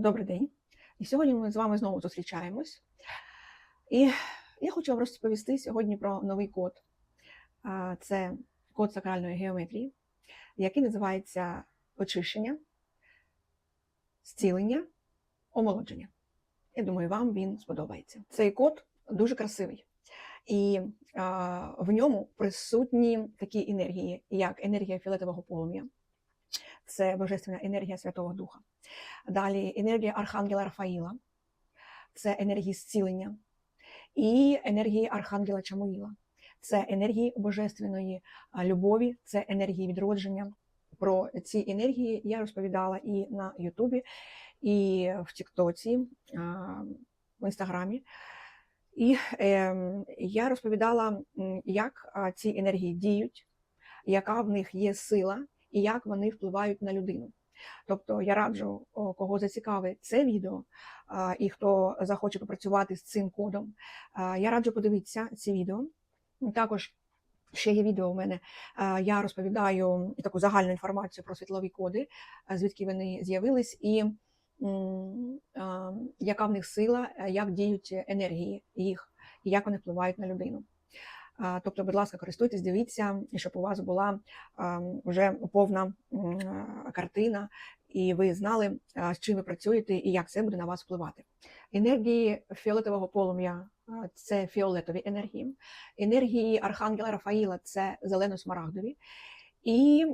Добрий день. І сьогодні ми з вами знову зустрічаємось. І я хочу вам розповісти сьогодні про новий код. Це код сакральної геометрії, який називається очищення, зцілення, омолодження. Я думаю, вам він сподобається. Цей код дуже красивий. І в ньому присутні такі енергії, як енергія фіолетового полум'я, це божественна енергія Святого Духа. Далі енергія Архангела Рафаїла, це енергії зцілення, і енергії Архангела Чамуїла, це енергії божественної любові, це енергії відродження. Про ці енергії я розповідала і на Ютубі, і в Тіктоці, в Інстаграмі. І е, я розповідала, як ці енергії діють, яка в них є сила і як вони впливають на людину. Тобто я раджу, кого зацікавить це відео, і хто захоче попрацювати з цим кодом, я раджу подивитися ці відео. Також ще є відео у мене. Я розповідаю таку загальну інформацію про світлові коди, звідки вони з'явились, і яка в них сила, як діють енергії їх, і як вони впливають на людину. Тобто, будь ласка, користуйтесь, дивіться, і щоб у вас була вже повна картина, і ви знали, з чим ви працюєте і як це буде на вас впливати. Енергії фіолетового полум'я це фіолетові енергії, енергії Архангела Рафаїла це зелено-смарагдові, і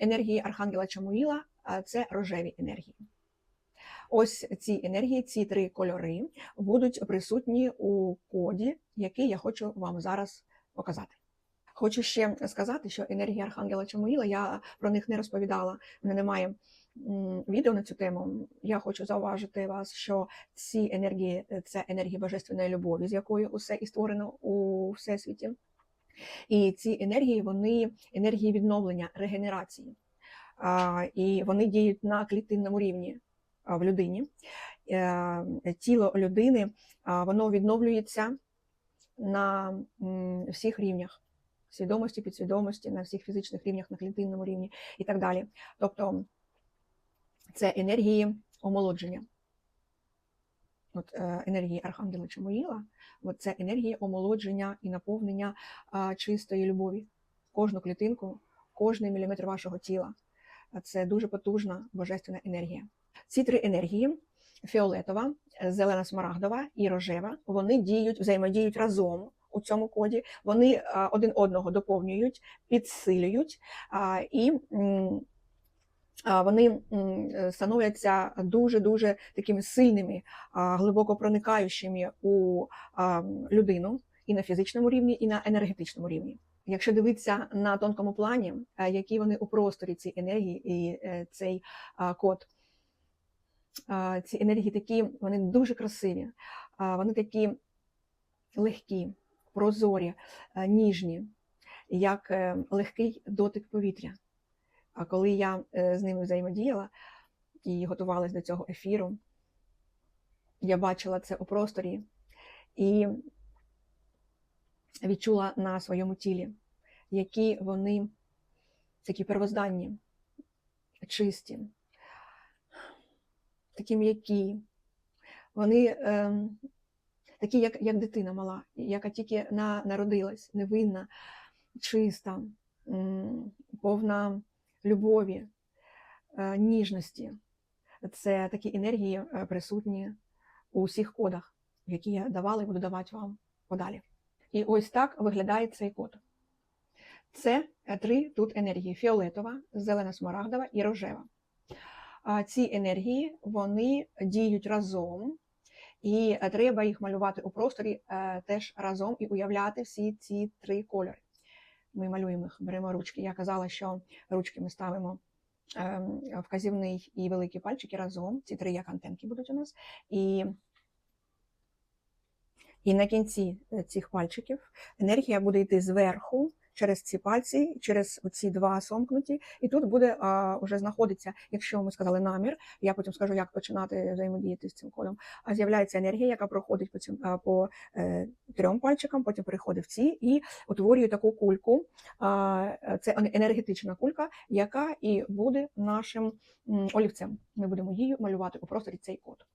енергії Архангела Чамуїла це рожеві енергії. Ось ці енергії, ці три кольори будуть присутні у коді, який я хочу вам зараз показати. Хочу ще сказати, що енергія Архангела Чамуїла, я про них не розповідала, мене немає відео на цю тему. Я хочу зауважити вас, що ці енергії це енергії божественної любові, з якою усе і створено у всесвіті. І ці енергії вони енергії відновлення, регенерації. І вони діють на клітинному рівні в людині. Е, Тіло людини воно відновлюється на всіх рівнях свідомості, підсвідомості, на всіх фізичних рівнях, на клітинному рівні і так далі. Тобто це енергії омолодження. От е, енергії Архангела Чамуїла, от це енергії омолодження і наповнення чистої любові. Кожну клітинку, кожний міліметр вашого тіла. Це дуже потужна божественна енергія. Ці три енергії фіолетова, зелена смарагдова і рожева, вони діють, взаємодіють разом у цьому коді. Вони один одного доповнюють, підсилюють і вони становляться дуже дуже такими сильними, глибоко проникаючими у людину і на фізичному рівні, і на енергетичному рівні. Якщо дивитися на тонкому плані, е, які вони у просторі ці енергії і е, цей код, ці енергії такі, вони дуже красиві, вони такі легкі, прозорі, ніжні, як е, легкий дотик повітря. А коли я е, з ними взаємодіяла і готувалась до цього ефіру, я бачила це у просторі і відчула на своєму тілі, які вони такі первозданні, чисті, такі м'які. Вони е, такі, як, як дитина мала, яка тільки на, народилась, невинна, чиста, повна любові, е, ніжності. Це такі енергії е, присутні у всіх кодах, які я давала і буду давати вам подалі. І ось так виглядає цей код. Це е, три тут енергії: фіолетова, зелена смарагдова і рожева. Ці енергії вони діють разом, і е, треба їх малювати у просторі е, теж разом і уявляти всі ці три кольори. Ми малюємо їх, беремо ручки. Я казала, що ручки ми ставимо ем, вказівний і великі пальчики разом. Ці три як антенки будуть у нас. І, і на кінці е, цих пальчиків енергія буде йти зверху через ці пальці, через ці два сомкнуті, і тут буде а, уже знаходиться, якщо ми сказали намір, я потім скажу, як починати взаємодіяти з цим кодом. А з'являється енергія, яка проходить по цим по е, трьом пальчикам, потім переходить в ці і утворює таку кульку. А, це енергетична кулька, яка і буде нашим олівцем. Ми будемо її малювати у просторі цей код.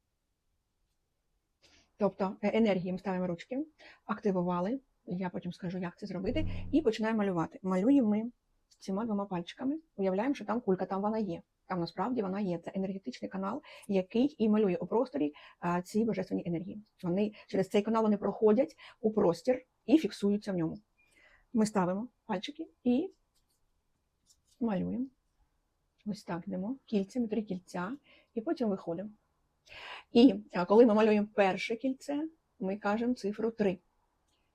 Тобто е, енергії ми ставимо ручки, активували. Я потім скажу, як це зробити, і починаємо малювати. Малюємо ми цими двома пальчиками, уявляємо, що там кулька, там вона є. Там насправді вона є. Це енергетичний канал, який і малює у просторі ці божественні енергії. Вони через цей канал вони проходять у простір і фіксуються в ньому. Ми ставимо пальчики і малюємо. Ось так йдемо кільцями, три кільця, і потім виходимо. І коли ми малюємо перше кільце, ми кажемо цифру 3.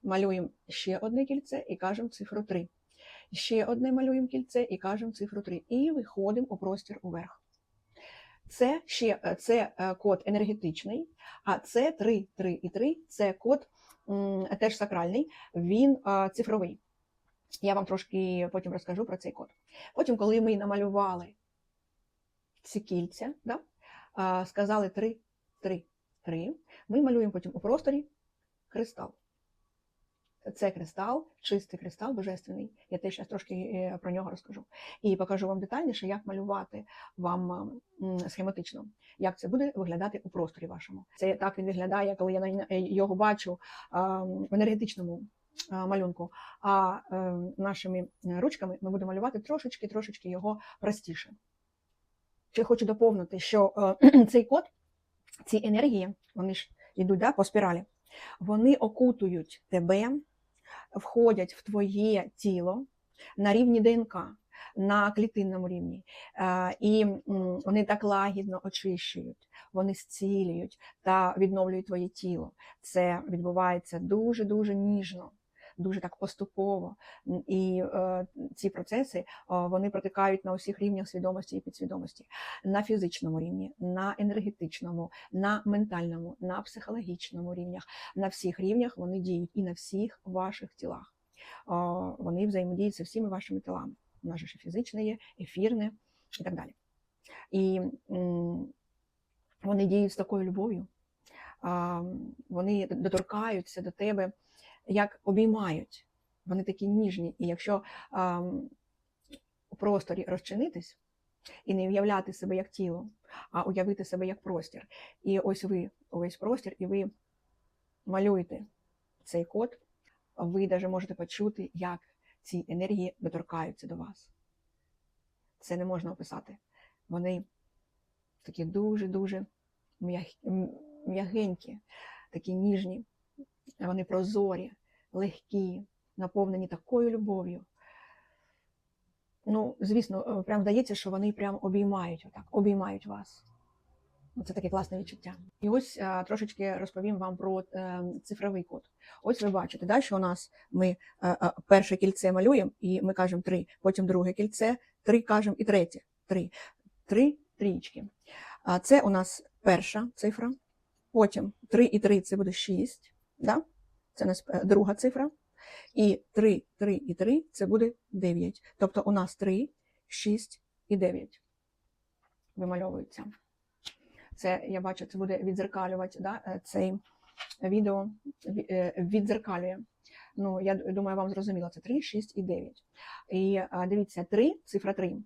Малюємо ще одне кільце і кажемо цифру 3. Ще одне малюємо кільце і кажемо цифру 3. І виходимо у простір уверх. Це ще е, це е, код енергетичний, а це 3, 3 і 3 це код теж сакральний, він цифровий. Я вам трошки потім розкажу про цей код. Потім, коли ми намалювали ці кільця, да, сказали 3, 3, 3, ми малюємо потім у просторі кристал. Це кристал, чистий кристал, божественний. Я теж зараз трошки е, про нього розкажу. І покажу вам детальніше, як малювати вам схематично, як це буде виглядати у просторі вашому. Це так він виглядає, коли я його бачу в енергетичному малюнку. А е, нашими ручками ми будемо малювати трошечки, трошечки його простіше. Ще хочу доповнити, що е, цей код, ці енергії, вони ж йдуть да, по спіралі, вони окутують тебе, входять в твоє тіло на рівні ДНК, на клітинному рівні. Е, І вони так лагідно очищують, вони зцілюють та відновлюють твоє тіло. Це відбувається дуже-дуже ніжно. Дуже так поступово, і е, ці процеси е, вони протикають на усіх рівнях свідомості і підсвідомості на фізичному рівні, на енергетичному, на ментальному, на психологічному рівнях, на всіх рівнях вони діють і на всіх ваших тілах. О, Вони взаємодіють зі всіма вашими тілами. У нас же ж фізичне є, ефірне і так далі. І м, вони діють з такою любов'ю, вони доторкаються до тебе, як обіймають. Вони такі ніжні. І якщо а, у просторі розчинитись і не уявляти себе як тіло, а уявити себе як простір. І ось ви увесь простір, і ви малюєте цей код, ви навіть можете почути, як ці енергії доторкаються до вас. Це не можна описати. Вони такі дуже-дуже м'ягенькі, такі ніжні, вони прозорі, легкі, наповнені такою любов'ю. Ну, звісно, е, прям здається, що вони прям обіймають отак, обіймають вас. Ну, Це таке класне відчуття. І ось а, трошечки розповім вам про е, цифровий код. Ось ви бачите, да, що у нас ми е, е, перше кільце малюємо, і ми кажемо три, потім друге кільце, три кажемо і третє. Три. Три трічки. А це у нас перша цифра. Потім 3 і 3 це буде 6. Да? Це нас е, друга цифра. І 3, 3 і 3 це буде 9. Тобто у нас 3, 6 і 9 вимальовуються. Це я бачу, це буде відзеркалювати да, е, цей відео е, відзеркалює. Ну, я думаю, вам зрозуміло, це 3, 6 і 9. І дивіться, 3, цифра 3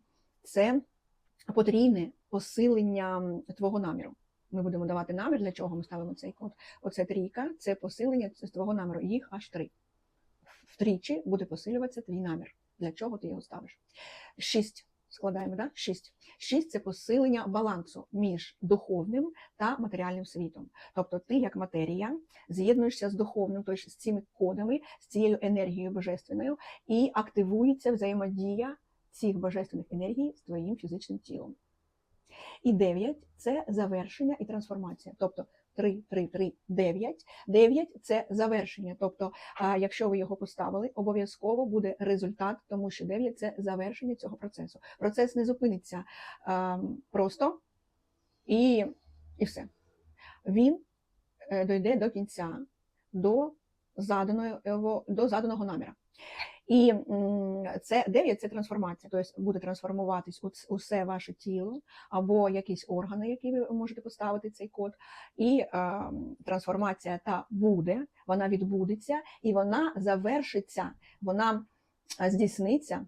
це потрійне посилення твого наміру. Ми будемо давати намір, для чого ми ставимо цей код. Оце трійка, це посилення з твого наміру. Їх аж три. Втричі буде посилюватися твій намір. Для чого ти його ставиш? Шість. Складаємо, да? Шість. Шість це посилення балансу між духовним та матеріальним світом. Тобто ти, як матерія, з'єднуєшся з духовним, тобто з цими кодами, з цією енергією божественною, і активується взаємодія цих божественних енергій з твоїм фізичним тілом. І 9 це завершення і трансформація. Тобто 3, 3, 3, 9. 9 – це завершення. Тобто, якщо ви його поставили, обов'язково буде результат, тому що 9 – це завершення цього процесу. Процес не зупиниться просто і, і все. Він е, дойде до кінця, до заданого, до заданого наміра. І це 9 це трансформація, тобто буде трансформуватись усе ваше тіло або якісь органи, які ви можете поставити цей код. І е, трансформація та буде, вона відбудеться і вона завершиться, вона здійсниться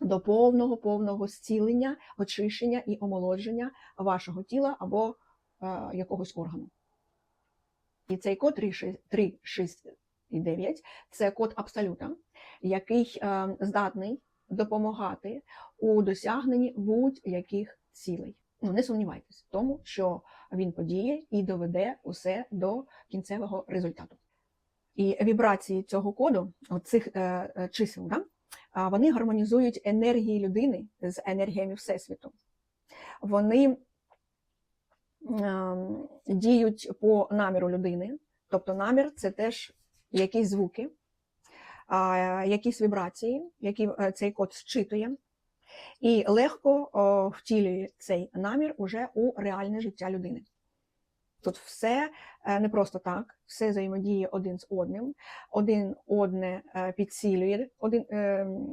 до повного повного зцілення, очищення і омолодження вашого тіла або е, якогось органу. І цей код 3, 3, 6 і 9 це код абсолюта, який е, здатний допомагати у досягненні будь-яких цілей. Ну, не сумнівайтесь в тому, що він подіє і доведе усе до кінцевого результату. І вібрації цього коду, цих е, е, чисел, да, вони гармонізують енергії людини з енергіями Всесвіту. Вони ем, діють по наміру людини, тобто намір це теж якісь звуки, якісь вібрації, які е, цей код зчитує, і легко втілює цей намір уже у реальне життя людини. Тут все е, не просто так, все взаємодіє один з одним, один одне е, підсилює один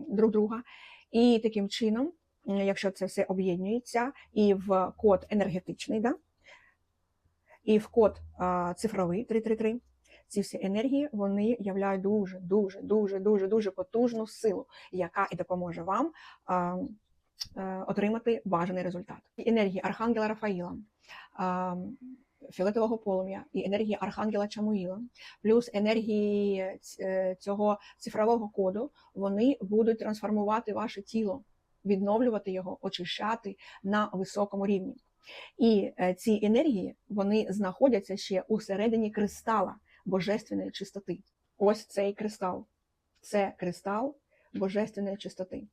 друг друга. І таким чином, якщо це все об'єднується, і в код енергетичний, да? і в код цифровий 333, ці всі енергії вони являють дуже, дуже, дуже, дуже, дуже потужну силу, яка і допоможе вам а, е, отримати бажаний результат. І енергії Архангела Рафаїла. а, Фіолетового полум'я і енергії Архангела Чамуїла, плюс енергії е, цього цифрового коду, вони будуть трансформувати ваше тіло, відновлювати його, очищати на високому рівні. І е, ці енергії вони знаходяться ще у середині кристала божественної чистоти. Ось цей кристал. Це кристал божественної чистоти.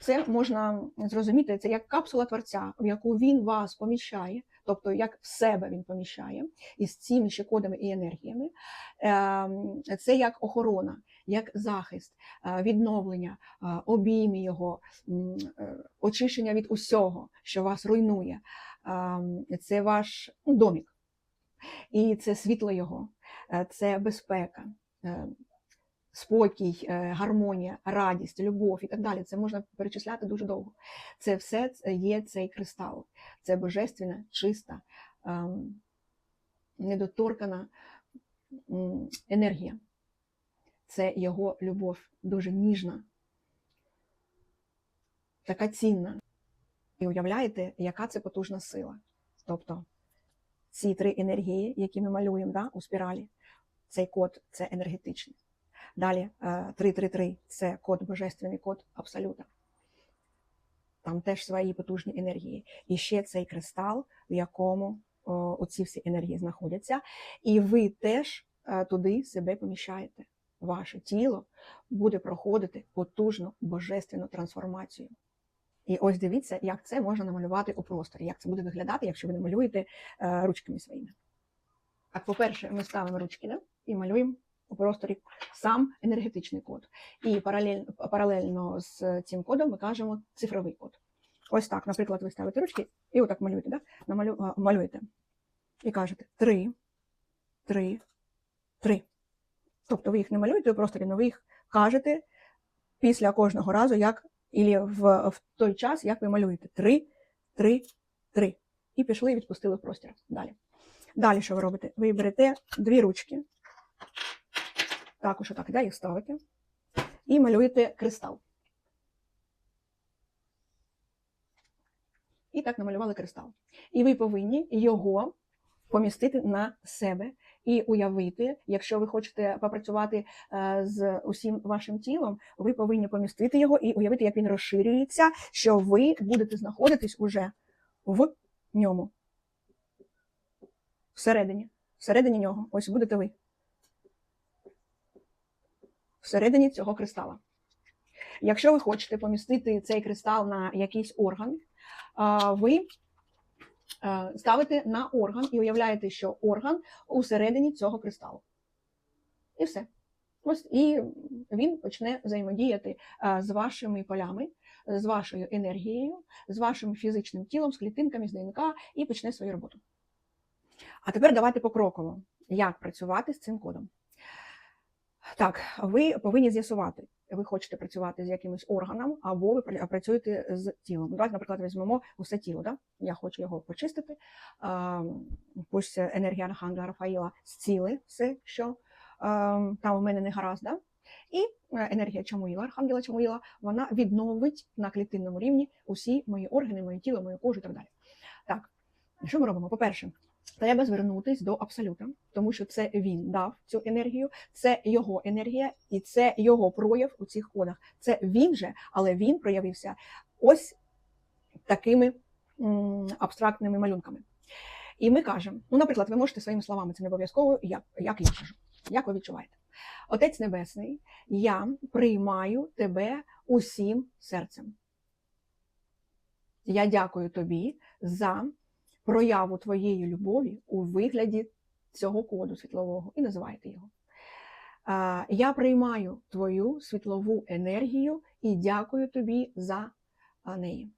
Це можна зрозуміти, це як капсула творця, в яку він вас поміщає, тобто як в себе він поміщає, із цими ще кодами і енергіями. Ем, Це як охорона, як захист, е, відновлення, е, обійми його, е, очищення від усього, що вас руйнує. Ем, Це ваш ну, домік. І це світло його, е, це безпека, е, спокій, е, гармонія, радість, любов і так далі. Це можна перечисляти дуже довго. Це все є цей кристал. Це божественна, чиста, ем, недоторкана енергія. Це його любов, дуже ніжна, така цінна. І уявляєте, яка це потужна сила. Тобто ці три енергії, які ми малюємо да, у спіралі, цей код це енергетичний. Далі е, 333 це код божественний код абсолюта. Там теж свої потужні енергії. І ще цей кристал, в якому о, оці всі енергії знаходяться. І ви теж е, туди себе поміщаєте. Ваше тіло буде проходити потужну божественну трансформацію. І ось дивіться, як це можна намалювати у просторі, як це буде виглядати, якщо ви намалюєте е, ручками своїми. Так, по-перше, ми ставимо ручки да? і малюємо у просторі сам енергетичний код. І паралельно, паралельно з цим кодом ми кажемо цифровий код. Ось так, наприклад, ви ставите ручки і отак малюєте, да? Намалю, малюєте. І кажете 3, 3, 3. Тобто ви їх не малюєте у просторі, але ви їх кажете після кожного разу, як і в, в той час, як ви малюєте. 3, 3, 3. І пішли і відпустили в простір. Далі. Далі що ви робите? Ви берете дві ручки, також отак, да, їх ставите, і малюєте кристал. І так намалювали кристал. І ви повинні його помістити на себе і уявити, якщо ви хочете попрацювати е, з усім вашим тілом, ви повинні помістити його і уявити, як він розширюється, що ви будете знаходитись уже в ньому. Всередині. Всередині нього. Ось будете ви. Всередині цього кристала. Якщо ви хочете помістити цей кристал на якийсь орган, ви ставите на орган і уявляєте, що орган усередині цього кристалу. І все. Ось і він почне взаємодіяти е, з вашими полями, з вашою енергією, з вашим фізичним тілом, з клітинками, з ДНК і почне свою роботу. А тепер давайте покроково, як працювати з цим кодом. Так, ви повинні з'ясувати, ви хочете працювати з якимось органом, або ви працюєте з тілом. Давайте, наприклад, візьмемо усе тіло. Да? Я хочу його почистити. Пусть енергія Архангела Рафаїла зціли все, що там у мене не гаразд. Да? І е, енергія Чамуїла, Архангела Чамуїла, вона відновить на клітинному рівні усі мої органи, моє тіло, мою кожу і так далі. Так, що ми робимо? По-перше, треба звернутися до абсолюта, тому що це він дав цю енергію, це його енергія і це його прояв у цих кодах. Це він же, але він проявився ось такими абстрактними малюнками. І ми кажемо: ну, наприклад, ви можете своїми словами, це не обов'язково, як, як я кажу, як ви відчуваєте. Отець Небесний, я приймаю тебе усім серцем. Я дякую тобі за прояву твоєї любові у вигляді цього коду світлового і називаєте його. Я приймаю твою світлову енергію і дякую тобі за неї.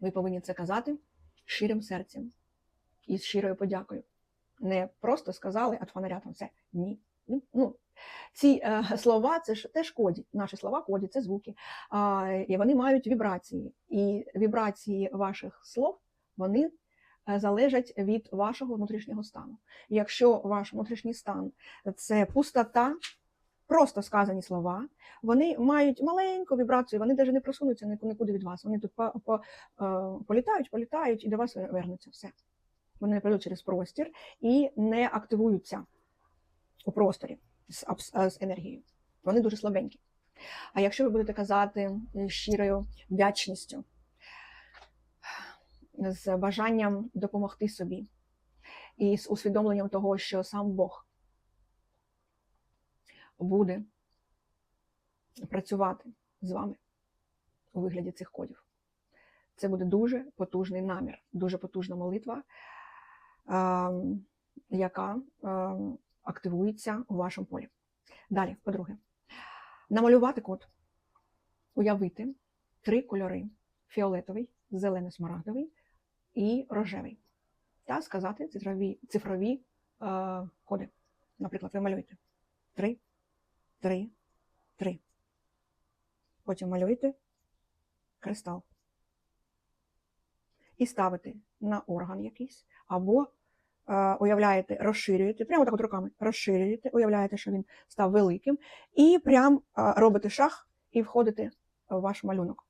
Ви повинні це казати щирим серцем і з щирою подякою. Не просто сказали от фонаря там все. Ні. Ну, ці е, слова це ж теж коді. Наші слова коді, це звуки. І вони мають вібрації. І вібрації ваших слов вони е, залежать від вашого внутрішнього стану. Якщо ваш внутрішній стан це пустота, просто сказані слова, вони мають маленьку вібрацію, вони навіть не просунуться нікуди від вас. Вони тут по, по, е, політають, політають і до вас вернуться. Все. Вони пройдуть через простір і не активуються у просторі з, абс- з енергією. Вони дуже слабенькі. А якщо ви будете казати щирою вдячністю, з бажанням допомогти собі і з усвідомленням того, що сам Бог буде працювати з вами у вигляді цих кодів. Це буде дуже потужний намір, дуже потужна молитва, ем, яка ем, активується у вашому полі. Далі, по-друге, намалювати код, уявити три кольори: фіолетовий, зелено-смарагдовий і рожевий. Та сказати цифрові, цифрові е, коди. Наприклад, ви малюєте три, три, три. Потім малюєте кристал. І ставите на орган якийсь, або уявляєте, розширюєте, прямо так от руками розширюєте, уявляєте, що він став великим, і прям е, робите шаг і входите в ваш малюнок.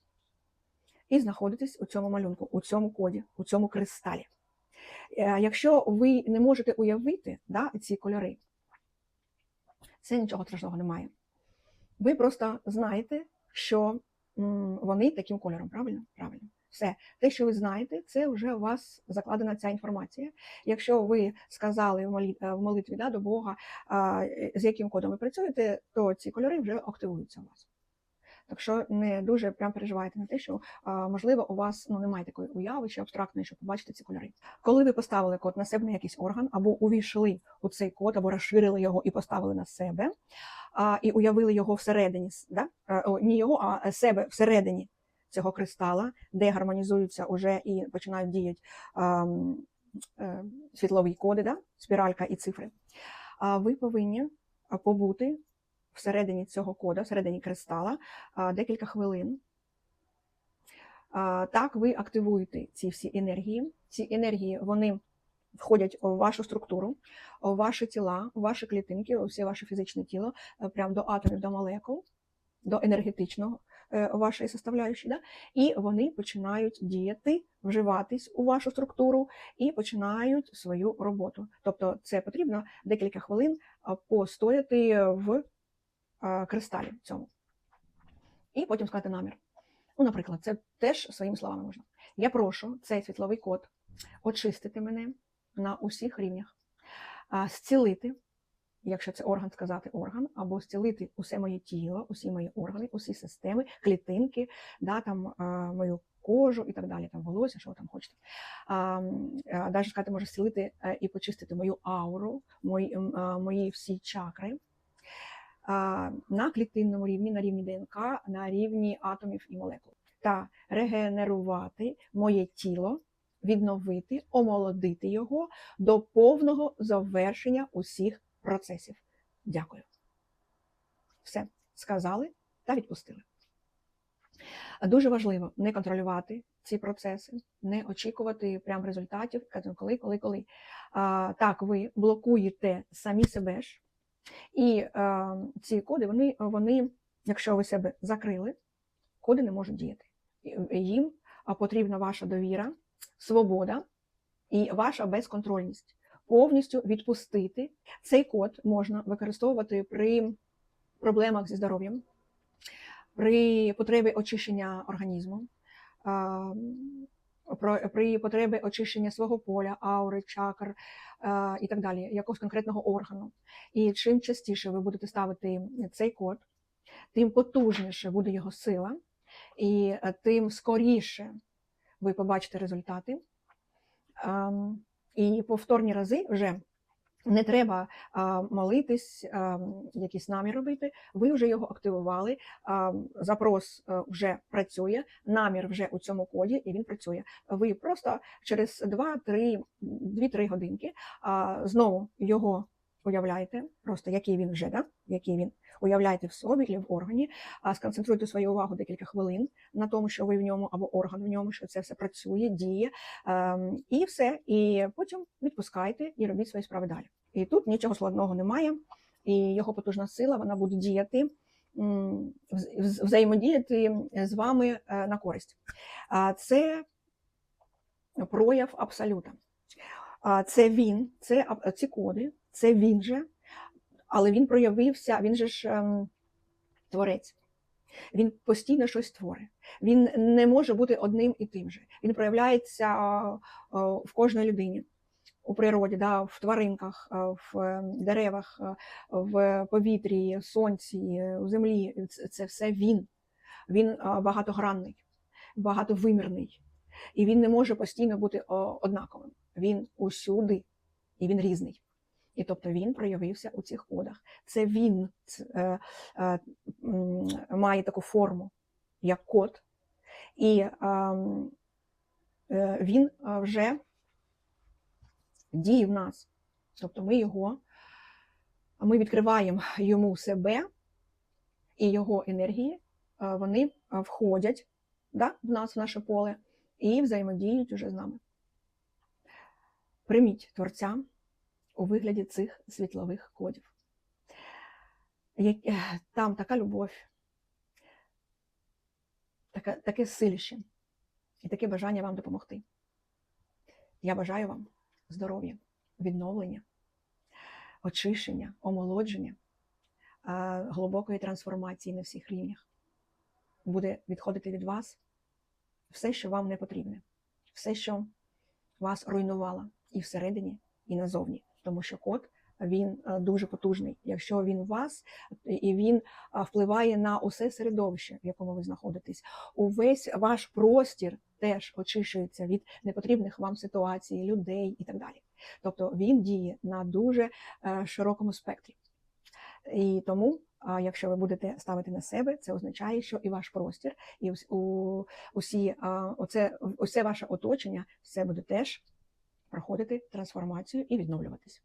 І знаходитесь у цьому малюнку, у цьому коді, у цьому кристалі. Е, Якщо ви не можете уявити да, ці кольори, це нічого страшного немає. Ви просто знаєте, що вони таким кольором, правильно? Правильно. Все, те, що ви знаєте, це вже у вас закладена ця інформація. Якщо ви сказали в е, молитві да, до Бога, е, з яким кодом ви працюєте, то ці кольори вже активуються у вас. Так що не дуже прям переживайте на те, що можливо у вас ну немає такої уяви чи абстрактної, щоб побачити ці кольори. Коли ви поставили код на себе на якийсь орган, або увійшли у цей код, або розширили його і поставили на себе, і уявили його всередині, да? Е, о, не його, а себе всередині цього кристала, де гармонізуються уже і починають діяти е, світлові коди, да? спіралька і цифри. А ви повинні побути всередині цього кода, всередині кристала декілька хвилин. Так, ви активуєте ці всі енергії. Ці енергії вони входять у вашу структуру, у ваші тіла, у ваші клітинки, у все ваше фізичне тіло, е, прямо до атомів, до молекул, до енергетичного вашої составляючої, да? і вони починають діяти, вживатись у вашу структуру і починають свою роботу. Тобто це потрібно декілька хвилин постояти в кристалі цьому. І потім сказати намір. Ну, наприклад, це теж своїми словами можна. Я прошу цей світловий код очистити мене на усіх рівнях, зцілити, якщо це орган, сказати орган, або зцілити усе моє тіло, усі мої органи, усі системи, клітинки, да, там, мою кожу і так далі, там волосся, що ви там хочете. Даже сказати, може зцілити е, і почистити мою ауру, мої, а, мої всі чакри. а, На клітинному рівні, на рівні ДНК, на рівні атомів і молекул. Та регенерувати моє тіло, відновити, омолодити його до повного завершення усіх процесів. Дякую. Все сказали та відпустили. Дуже важливо не контролювати ці процеси, не очікувати прям результатів, коли, коли, коли. А, так, ви блокуєте самі себе ж, і а, ці коди, вони, вони, якщо ви себе закрили, коди не можуть діяти. Їм потрібна ваша довіра, свобода і ваша безконтрольність. Повністю відпустити цей код можна використовувати при проблемах зі здоров'ям, при потребі очищення організму, при потребі очищення свого поля, аури, чакр і так далі, якогось конкретного органу. І чим частіше ви будете ставити цей код, тим потужніше буде його сила, і е, тим скоріше ви побачите результати. І повторні рази вже не треба а, молитись, а, якісь намір робити. Ви вже його активували. а, Запрос е, вже працює, намір вже у цьому коді, і він працює. Ви просто через 2-3, 2-3 годинки а, знову його уявляєте, просто який він вже, да? який він уявляєте в собі в органі, сконцентруйте свою увагу декілька хвилин на тому, що ви в ньому або орган в ньому, що це все працює, діє, ем, і все. І потім відпускайте і робіть свої справи далі. І тут нічого складного немає, і його потужна сила вона буде діяти. Взаємодіяти з вами е, на користь. Це прояв абсолюта. Це він, це ці коди, це він же, але він проявився, він же ж ем, творець. Він постійно щось творить. Він не може бути одним і тим же. Він проявляється а, а, в кожній людині, у природі, да, в тваринках, а, в е, деревах, в повітрі, сонці, е, у землі. Це, все він. Він багатогранний, багатовимірний. І він не може постійно бути однаковим. Він усюди, і він різний. І тобто він проявився у цих кодах. Це він е, е, має таку форму, як код, і ем, е, він е, вже діє в нас. Тобто ми його, ми відкриваємо йому себе і його енергії, е, вони е, входять да, в нас, в наше поле, і взаємодіють уже з нами. Прийміть творця у вигляді цих світлових кодів. Там така любов, таке, таке силище і таке бажання вам допомогти. Я бажаю вам здоров'я, відновлення, очищення, омолодження, глибокої трансформації на всіх рівнях. Буде відходити від вас все, що вам не потрібне, все, що вас руйнувало і всередині, і назовні. Тому що код він е, дуже потужний. Якщо він у вас, і він впливає на усе середовище, в якому ви знаходитесь. Увесь ваш простір теж очищується від непотрібних вам ситуацій, людей і так далі. Тобто він діє на дуже е, широкому спектрі. І тому, якщо ви будете ставити на себе, це означає, що і ваш простір, і ус- усі, оце, усе ваше оточення, все буде теж проходити трансформацію і відновлюватись.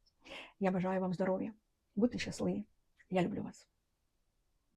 Я бажаю вам здоров'я, будьте щасливі. Я люблю вас.